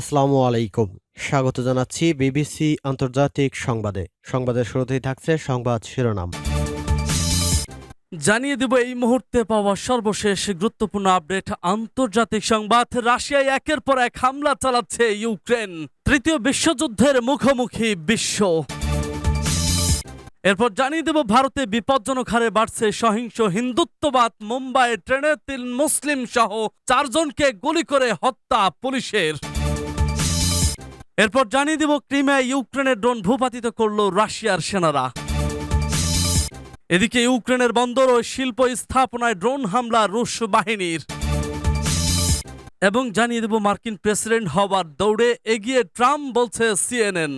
আসসালামু আলাইকুম। স্বাগত জানাচ্ছি বিবিসি আন্তর্জাতিক সংবাদে। সংবাদের শুরুতেই থাকছে সংবাদ শিরোনাম। জানিয়ে দেব এই মুহূর্তে পাওয়া সর্বশেষ গুরুত্বপূর্ণ আপডেট। আন্তর্জাতিক সংবাদ, রাশিয়ায় একের পর এক হামলা চালাচ্ছে ইউক্রেন, তৃতীয় বিশ্বযুদ্ধের মুখোমুখি বিশ্ব। এরপর জানিয়ে দেব ভারতে বিপজ্জনক হারে বাড়ছে সহিংস হিন্দুত্ববাদ। মুম্বাইয়ে ট্রেনে তিন মুসলিম সহ চারজনকে গুলি করে হত্যা পুলিশের। এরপর জানিয়ে দিব ক্রিমিয়া ইউক্রেনের ড্রোন ভূপাতিত করল রাশিয়ার সেনারা। এদিকে ইউক্রেনের বন্দর ও শিল্প স্থাপনায় ড্রোন হামলা রুশ বাহিনীর। এবং জানিয়ে দেব মার্কিন প্রেসিডেন্ট হওয়ার দৌড়ে এগিয়ে ট্রাম্প বলছে সিএনএন।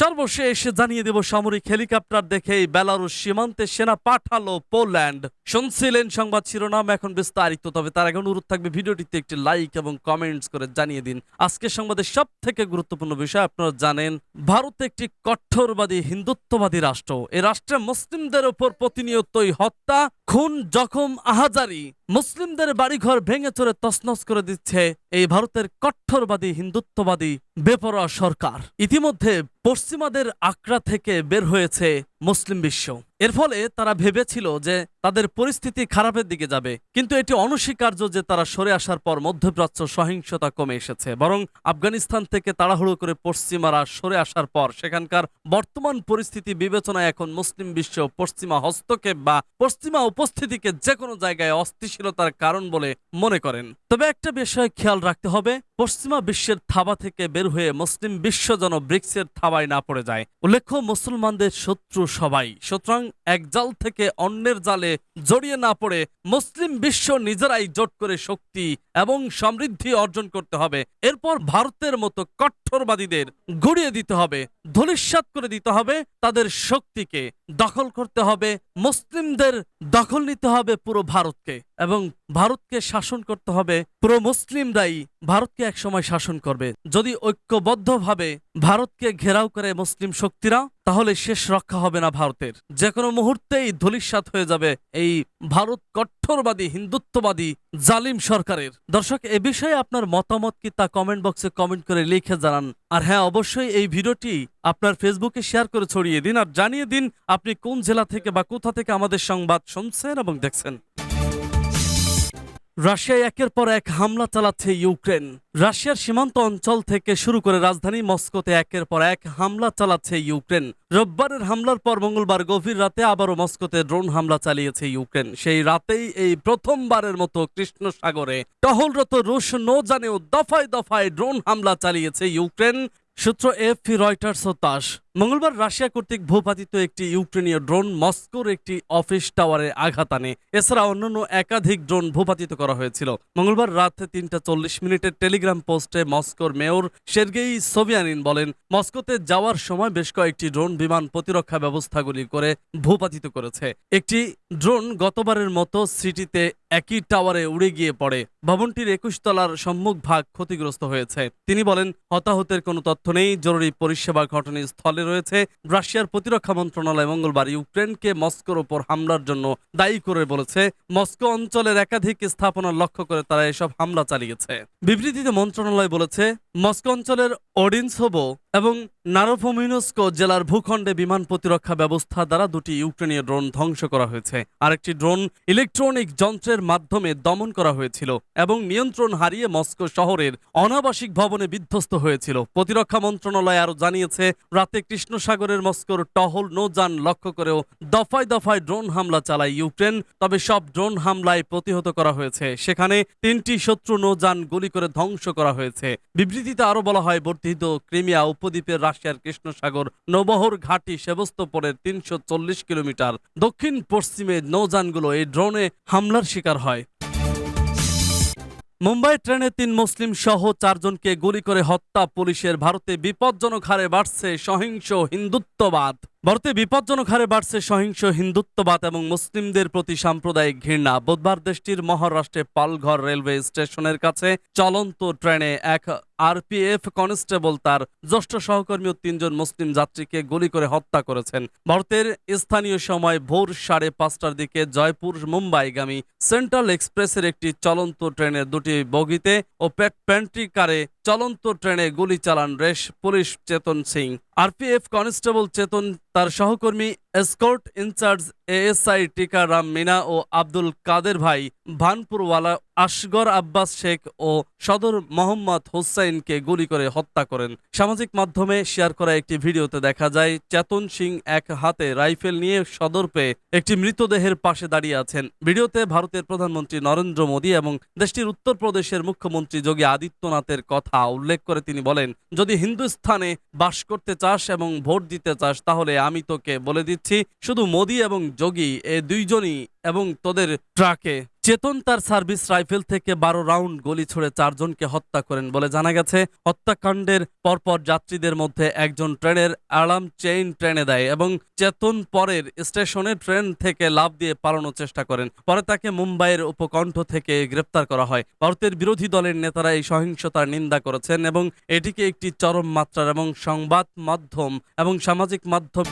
সর্বশেষ জানিয়ে দেব সামরিক হেলিকপ্টার দেখেই বেলারুশ সীমান্তে সেনা পাঠালো পোল্যান্ড। শুনছিলেন সংবাদ শিরোনাম, এখন বিস্তারিত। তবে তার আগে অনুরোধ থাকবে ভিডিওটিতে একটি লাইক এবং কমেন্টস করে জানিয়ে দিন। আজকের সংবাদের সব থেকে গুরুত্বপূর্ণ বিষয়, আপনারা জানেন, ভারত একটি কঠোরবাদী, হিন্দুত্ববাদী রাষ্ট্র। এ রাষ্ট্রে মুসলিমদের ওপর প্রতিনিয়তই হত্যা খুন, জখম, আহাজারি মুসলিমদের বাড়িঘর ভেঙে চড়ে তসনস করে দিচ্ছে এই ভারতের কট্টরবাদী, হিন্দুত্ববাদী, বেপরোয়া সরকার। ইতিমধ্যে পশ্চিমাদের আকড়া থেকে বের হয়েছে মুসলিম বিশ্ব। এর ফলে তারা ভেবেছিল যে তাদের পরিস্থিতি খারাপের দিকে যাবে, কিন্তু এটি অনস্বীকার্য যে তারা সরে আসার পর মধ্যপ্রাচ্য সহিংসতা কমে এসেছে। বরং আফগানিস্তান থেকে তাড়াহুড়ো করে পশ্চিমারা সরে আসার পর সেখানকার বর্তমান পরিস্থিতি বিবেচনায় এখন মুসলিম বিশ্ব পশ্চিমা হস্তক্ষেপ বা পশ্চিমা উপস্থিতিকে যে কোনো জায়গায় অস্থিতিশীলতার কারণ বলে মনে করেন। তবে একটা বিষয় খেয়াল রাখতে হবে পশ্চিমা বিশ্বের থাবা থেকে বের হয়ে মুসলিম বিশ্ব যেন ব্রিক্সের থাবায় না পড়ে যায়। উল্লেখ্য, মুসলমানদের শত্রু সবাই। সুতরাং এক জাল থেকে অন্যের জালে জড়িয়ে না পড়ে মুসলিম বিশ্ব নিজেরাই জোট করে শক্তি এবং সমৃদ্ধি অর্জন করতে হবে। এরপর ভারতের মতো কঠোরবাদীদের গড়িয়ে দিতে হবে, ধূলিসাৎ করে দিতে হবে তাদের শক্তিকে। দখল করতে হবে, মুসলিমদের দখল নিতে হবে পুরো ভারতকে। এবং ভারতকে শাসন করতে হবে পুরো মুসলিমরাই ভারতকে একসময় শাসন করবে। যদি ঐক্যবদ্ধভাবে ভারতকে ঘেরাও করে মুসলিম শক্তিরা, তাহলে শেষ রক্ষা হবে না ভারতের। যে কোনো মুহূর্তেই ধূলিসাৎ হয়ে যাবে এই ভারত কঠোরবাদী, হিন্দুত্ববাদী, জালিম সরকারের। দর্শক, এ বিষয়ে আপনার মতামত কি তা কমেন্ট বক্সে কমেন্ট করে লিখে জানান। আর হ্যাঁ অবশ্যই এই ভিডিওটি আপনার ফেসবুকে শেয়ার করে ছড়িয়ে দিন। আর জানিয়ে দিন আপনি কোন জেলা থেকে বা কোথা থেকে আমাদের সংবাদ শুনছেন এবং দেখছেন। রাশিয়ায় একের পর এক হামলা চালাচ্ছে ইউক্রেন। রাশিয়ার সীমান্ত অঞ্চল থেকে শুরু করে রাজধানী মস্কোতে একের পর এক হামলা চালাচ্ছে ইউক্রেন। রোববারের হামলার পর মঙ্গলবার গভীর রাতে আবারও মস্কোতে ড্রোন হামলা চালিয়েছে ইউক্রেন। সেই রাতেই এই প্রথমবারের মতো কৃষ্ণ সাগরে টহলরত রুশ নৌজানেও দফায় দফায় ড্রোন হামলা চালিয়েছে ইউক্রেন, সূত্র এফ, রয়টার্স ও তাস। মঙ্গলবার রাশিয়া কর্তৃক ভূপাতিত একটি ইউক্রেনীয় ড্রোন মস্কোর একটি অফিস টাওয়ারে আঘাত আনে। এছাড়া অন্যান্য একাধিক ড্রোন ভূপাতিত করা হয়েছিল। মঙ্গলবার রাত তিনটা চল্লিশ মিনিটের টেলিগ্রাম পোস্টে মস্কোর মেয়র সের্গেই সোভিয়ানিন বলেন, মস্কোতে যাওয়ার সময় বেশ কয়েকটি ড্রোন বিমান প্রতিরক্ষা ব্যবস্থাগুলি করে ভূপাতিত করেছে। একটি ড্রোন গতবারের মতো সিটিতে একই টাওয়ারে উড়ে গিয়ে পড়ে। ভবনটির একুশ তলার সম্মুখ ভাগ ক্ষতিগ্রস্ত হয়েছে। তিনি বলেন, হতাহতের কোনো তথ্য নেই, জরুরি পরিষেবা ঘটনাস্থলে রয়েছে রাশিয়ার প্রতিরক্ষা মন্ত্রণালয়। মঙ্গলবার ইউক্রেনকে মস্কোর ওপর হামলার জন্য দায়ী করে বলেছে। মস্কো অঞ্চলের একাধিক স্থাপনা লক্ষ্য করে তারা এসব হামলা চালিয়েছে। বিবৃতিতে মন্ত্রণালয় বলেছে মস্কো অঞ্চলের ওডিনসোভো এবং নারোফোমিনস্কো জেলার ভূখণ্ডে বিমান প্রতিরক্ষা ব্যবস্থা দ্বারা দুটি ইউক্রেনীয় ড্রোন ধ্বংস করা হয়েছে। আরেকটি ড্রোন ইলেকট্রনিক যন্ত্রের মাধ্যমে দমন করা হয়েছিল এবং নিয়ন্ত্রণ হারিয়ে মস্কো শহরের অনাবাসিক ভবনে বিধ্বস্ত হয়েছিল। প্রতিরক্ষা মন্ত্রণালয় আরও জানিয়েছে, রাতে কৃষ্ণসাগরের মস্কোর টহল নৌযান লক্ষ্য করেও দফায় দফায় ড্রোন হামলা চালায় ইউক্রেন, তবে সব ড্রোন হামলায় প্রতিহত করা হয়েছে। সেখানে তিনটি শত্রু নৌযান গুলি করে ধ্বংস করা হয়েছে। বিবৃতিতে আরও বলা হয়, বর্ধিত ক্রিমিয়া উপদ্বীপের রাশিয়ার কৃষ্ণসাগর নবহর ঘাটি সেবস্তপরের তিনশো চল্লিশ কিলোমিটার। দক্ষিণ পশ্চিমে নৌযানগুলো এই ড্রোনে হামলার শিকার হয়। মুম্বাই ট্রেনে তিন মুসলিম সহ চারজনকে গুলি করে হত্যা, পুলিশের ভারতে বিপজ্জনক হারে বাড়ছে সহিংস হিন্দুত্ববাদ। ভারতে বিপজ্জনক হারে বাড়ছে সহিংস হিন্দুত্ববাদ এবং মুসলিমদের প্রতি সাম্প্রদায়িক ঘৃণা। বুধবার দেশটির মহারাষ্ট্রে পালঘর রেলওয়ে স্টেশনের কাছে চলন্ত ট্রেনে এক আরপিএফ কনস্টেবল তার জ্যেষ্ঠ সহকর্মী ও তিনজন মুসলিম যাত্রীকে গুলি করে হত্যা করেছেন। ভারতের স্থানীয় সময় ভোর সাড়ে পাঁচটার দিকে জয়পুর মুম্বাইগামী সেন্ট্রাল এক্সপ্রেসের একটি চলন্ত ট্রেনের দুটি বগিতে ও প্যান্ট্রি কারে চলন্ত ট্রেনে গুলি চালান রেশ police Chetan Singh. RPF constable Chetan, তার সহকর্মী, এসকর্ট ইনচার্জ এএসআই টিকা রাম মিনা ও আব্দুল কাদের ভাই ভানপুরওয়ালা আসগর আব্বাস শেখ ও সদর মোহাম্মদ হুসাইনকে গুলি করে হত্যা করেন। সামাজিক মাধ্যমে শেয়ার করা একটি ভিডিওতে দেখা যায়, চেতন সিং এক হাতে রাইফেল নিয়ে সদর পেয়ে একটি মৃতদেহের পাশে দাঁড়িয়ে আছেন। ভিডিওতে ভারতের প্রধানমন্ত্রী নরেন্দ্র মোদী এবং দেশটির উত্তরপ্রদেশের মুখ্যমন্ত্রী যোগী আদিত্যনাথের কথা উল্লেখ করে তিনি বলেন, যদি হিন্দুস্থানে বাস করতে চাস এবং ভোট দিতে চাস, তাহলে আমি তোকে বলে দিচ্ছি, শুধু মোদী এবং যোগী, এ দুইজনই এবং তোদের ট্রাকে চেতন তার সার্ভিস রাইফেল থেকে বারো রাউন্ড গুলি ছুড়ে চারজনকে হত্যা করেন বলে জানা গেছে। হত্যাকাণ্ডের পরপর যাত্রীদের মধ্যে একজন ট্রেনের অ্যালার্ম চেইন ট্রেনে দেয় এবং চেতন পরের স্টেশনে ট্রেন থেকে লাভ দিয়ে পালানোর চেষ্টা করেন। পরে তাকে মুম্বাইয়ের উপকণ্ঠ থেকে গ্রেপ্তার করা হয়। ভারতের বিরোধী দলের নেতারা এই সহিংসতার নিন্দা করেছেন এবং এটিকে একটি চরম মাত্রার এবং সংবাদ মাধ্যম এবং সামাজিক মাধ্যম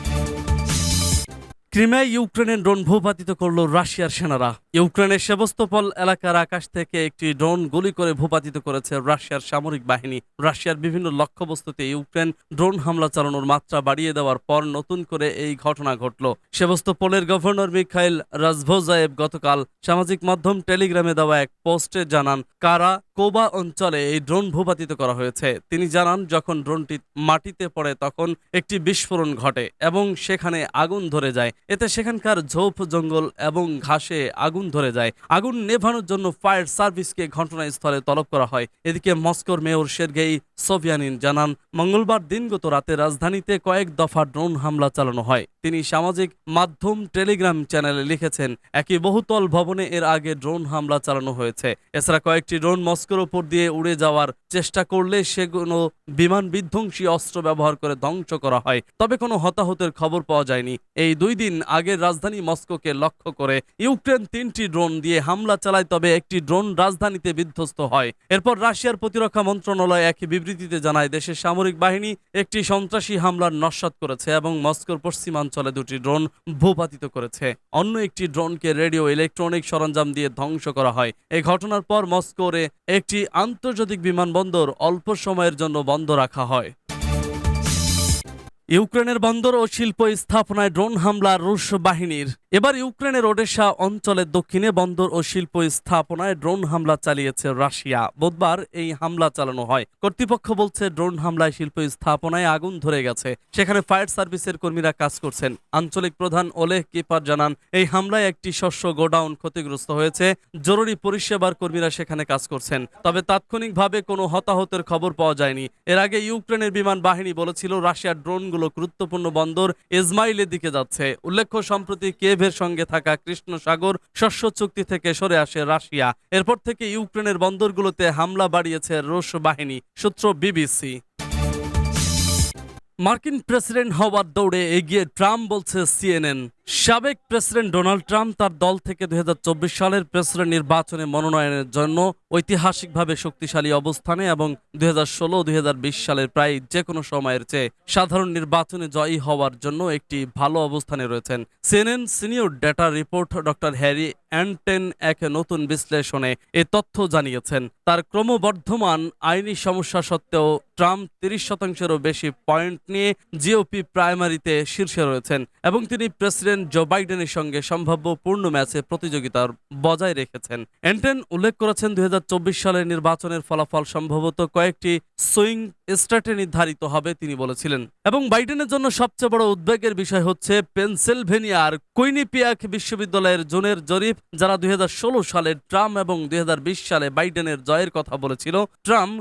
ক্রিমিয়ায় ইউক্রেনের ড্রোন ভূপাতিত করল রাশিয়ার সেনারা। ইউক্রেনের সেবস্তপল এলাকার আকাশ থেকে একটি ড্রোন গুলি করে ভূপাতিত করেছে রাশিয়ার সামরিক বাহিনী। রাশিয়ার বিভিন্ন লক্ষ্যবস্তুতে ইউক্রেন ড্রোন হামলা চালানোর মাত্রা বাড়িয়ে দেওয়ার পর নতুন করে এই ঘটনা ঘটল। সেবস্তপলের গভর্নর মিখাইল রাজভোজায়েভ গতকাল সামাজিক মাধ্যম টেলিগ্রামে দেওয়া এক পোস্টে জানান, কারা কোবা অঞ্চলে এই ড্রোন ভূপাতিত করা হয়েছে? তিনি জানান, যখন ড্রোনটি মাটিতে পড়ে তখন একটি বিস্ফোরণ ঘটে এবং সেখানে আগুন ধরে যায় এতে সেখানকার ঝোপ, জঙ্গল এবং ঘাসে আগুন ধরে যায়। আগুন নেভানোর জন্য ফায়ার সার্ভিসকে ঘটনাস্থলে তলব করা হয়। এদিকে মস্কোর মেয়র সের্গেই সোভিয়ানিন জানান, মঙ্গলবার দিনগত রাতে রাজধানীতে কয়েক দফা ড্রোন হামলা চালানো হয়। তিনি সামাজিক মাধ্যম টেলিগ্রাম চ্যানেলে লিখেছেন, একই বহুতল ভবনে এর আগে ড্রোন হামলা চালানো হয়েছে। এছাড়া কয়েকটি ড্রোন মস্কোর ওপর দিয়ে উড়ে যাওয়ার চেষ্টা করলে সেগুলো বিমান বিধ্বংসী অস্ত্র ব্যবহার করে ধ্বংস করা হয়। তবে কোনো হতাহতের খবর পাওয়া যায়নি। এই দুই দিন আগে রাজধানী মস্কোকে লক্ষ্য করে ইউক্রেন তিনটি ড্রোন দিয়ে হামলা চালায়, তবে একটি ড্রোন রাজধানীতে বিধ্বস্ত হয়। এরপর রাশিয়ার প্রতিরক্ষা মন্ত্রণালয় এক বিবৃতিতে জানায়, দেশের সামরিক বাহিনী একটি সন্ত্রাসী হামলার নস্বাত করেছে এবং মস্কোর পশ্চিমাঞ্চলে দুটি ড্রোন ভূপাতিত করেছে। অন্য একটি ড্রোনকে রেডিও ইলেকট্রনিক সরঞ্জাম দিয়ে ধ্বংস করা হয়। এই ঘটনার পর মস্কোরে একটি আন্তর্জাতিক বিমানবন্দর অল্প সময়ের জন্য বন্ধ রাখা হয়। ইউক্রেনের বন্দর ও শিল্প স্থাপনায় ড্রোন হামলা রুশ বাহিনীর। এবার ইউক্রেনের ওডেশা অঞ্চলের দক্ষিণে বন্দর ও শিল্প স্থাপনায় ড্রোন হামলা চালিয়েছে রাশিয়া। বুধবার এই হামলা চালানো হয়। কর্তৃপক্ষ বলছে ড্রোন হামলায় শিল্প স্থাপনায় আগুন ধরে গেছে। সেখানে ফায়ার সার্ভিসের কর্মীরা কাজ করছেন। আঞ্চলিক প্রধান ওলেহ কিপার জানান, এই হামলায় একটি শস্য গোডাউন ক্ষতিগ্রস্ত হয়েছে। জরুরি পরিষেবার কর্মীরা সেখানে কাজ করছেন। তবে তাৎক্ষণিকভাবে কোনো হতাহতের খবর পাওয়া যায়নি। এর আগে ইউক্রেনের বিমান বাহিনী বলেছিল রাশিয়ার ড্রোনগুলো গুরুত্বপূর্ণ বন্দর ইসমাইলের দিকে যাচ্ছে। উল্লেখ্য, সম্প্রতি কেভের সঙ্গে থাকা কৃষ্ণ সাগর শস্য চুক্তি থেকে সরে আসে রাশিয়া। এরপর থেকে ইউক্রেনের বন্দরগুলোতে হামলা বাড়িয়েছে রুশ বাহিনী, সূত্র বিবিসি। মার্কিন প্রেসিডেন্ট হওয়ার দৌড়ে এগিয়ে ট্রাম্প বলছে সিএনএন। সাবেক প্রেসিডেন্ট ডোনাল্ড ট্রাম্প তার দল থেকে দুই হাজার চব্বিশ সালের প্রেসিডেন্ট নির্বাচনে মনোনয়নের জন্য ঐতিহাসিকভাবে শক্তিশালী অবস্থানে এবং দুই হাজার ষোলো সালের প্রায় যে কোনো সময়ের চেয়ে সাধারণ নির্বাচনে জয়ী হওয়ার জন্য একটি ভালো অবস্থানে রয়েছেন। CNN senior data report doctor Harry Enten এক নতুন বিশ্লেষণে এ তথ্য জানিয়েছেন, তার ক্রমবর্ধমান আইনি সমস্যা সত্ত্বেও ট্রাম্প তিরিশ শতাংশেরও বেশি পয়েন্ট নিয়ে জিওপি প্রাইমারিতে শীর্ষে রয়েছেন এবং তিনি প্রেসিডেন্ট জো বাইডেনের সঙ্গে সম্ভাব্য পূর্ণ ম্যাচে প্রতিযোগিতার বজায় রেখেছেন। অ্যান্টেন উল্লেখ করেছেন দুই সালের নির্বাচনের ফলাফল সম্ভবত কয়েকটি সুইং স্টেটে নির্ধারিত হবে, তিনি বলেছিলেন। এবং বাইডেনের জন্য সবচেয়ে বড় উদ্বেগের বিষয় হচ্ছে পেনসিলভেনিয়ার কুইনিপিয়াক বিশ্ববিদ্যালয়ের জোনের জরিপ, যারা দুই হাজার ষোলো সালে ট্রাম্প এবং দুই হাজার বিশ সালে বাইডেনের জয়ের কথা বলেছিল। ট্রাম্প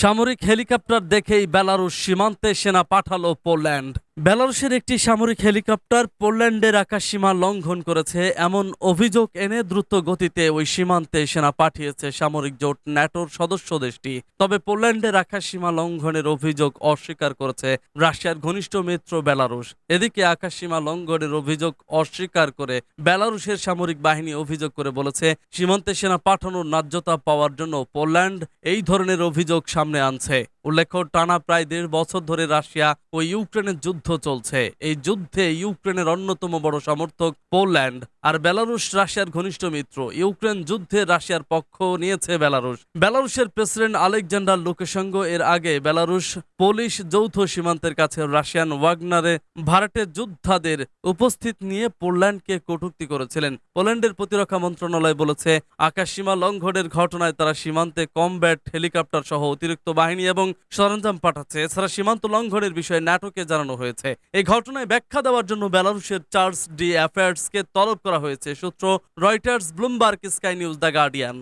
সামরিক হেলিকপ্টার দেখেই বেলারুশ সীমান্তে সেনা পাঠালো পোল্যান্ড। বেলারুশের একটি সামরিক হেলিকপ্টার পোল্যান্ডের আকাশসীমা লঙ্ঘন করেছে। এমন অভিযোগ এনে দ্রুত গতিতে ওই সীমান্তে সেনা পাঠিয়েছে সামরিক জোট ন্যাটোর সদস্য দেশটি। তবে পোল্যান্ডের আকাশসীমা লঙ্ঘনের অভিযোগ অস্বীকার করেছে রাশিয়ার ঘনিষ্ঠ মিত্র বেলারুশ। এদিকে আকাশসীমা লঙ্ঘনের অভিযোগ অস্বীকার করে বেলারুশের সামরিক বাহিনী অভিযোগ করে বলেছে, সীমান্তে সেনা পাঠানোর ন্যায্যতা পাওয়ার জন্য পোল্যান্ড এই ধরনের অভিযোগ সামনে আনছে। উল্লেখ্য, টানা প্রায় দেড় বছর ধরে রাশিয়া ও ইউক্রেনের যুদ্ধ চলছে। এই যুদ্ধে ইউক্রেনের অন্যতম বড় সমর্থক পোল্যান্ড আর বেলারুশ রাশিয়ার ঘনিষ্ঠ মিত্র। ইউক্রেন যুদ্ধে রাশিয়ার পক্ষ নিয়েছে বেলারুশ। বেলারুশের প্রেসিডেন্ট আলেকজান্ডার লুকাশেঙ্গো এর আগে বেলারুশ পোলিশ যৌথ সীমান্তের কাছে রাশিয়ান ওয়াগনারে ভারতের যোদ্ধাদের উপস্থিত নিয়ে পোল্যান্ডকে কটুক্তি করেছিলেন। পোল্যান্ডের প্রতিরক্ষা মন্ত্রণালয় বলেছে, আকাশসীমা লঙ্ঘনের ঘটনায় তারা সীমান্তে কমব্যাট হেলিকপ্টার সহ অতিরিক্ত বাহিনী এবং সরঞ্জাম পাঠাচ্ছে। এছাড়া সীমান্ত লঙ্ঘনের বিষয়ে নাটকে জানানো হয়েছে। এই ঘটনায় ব্যাখ্যা দেওয়ার জন্য বেলারুশের চার্লস ডি অ্যাফেয়ার্সকে তলব করা হয়েছে, সূত্র Reuters, Bloomberg, Sky News, the Guardian.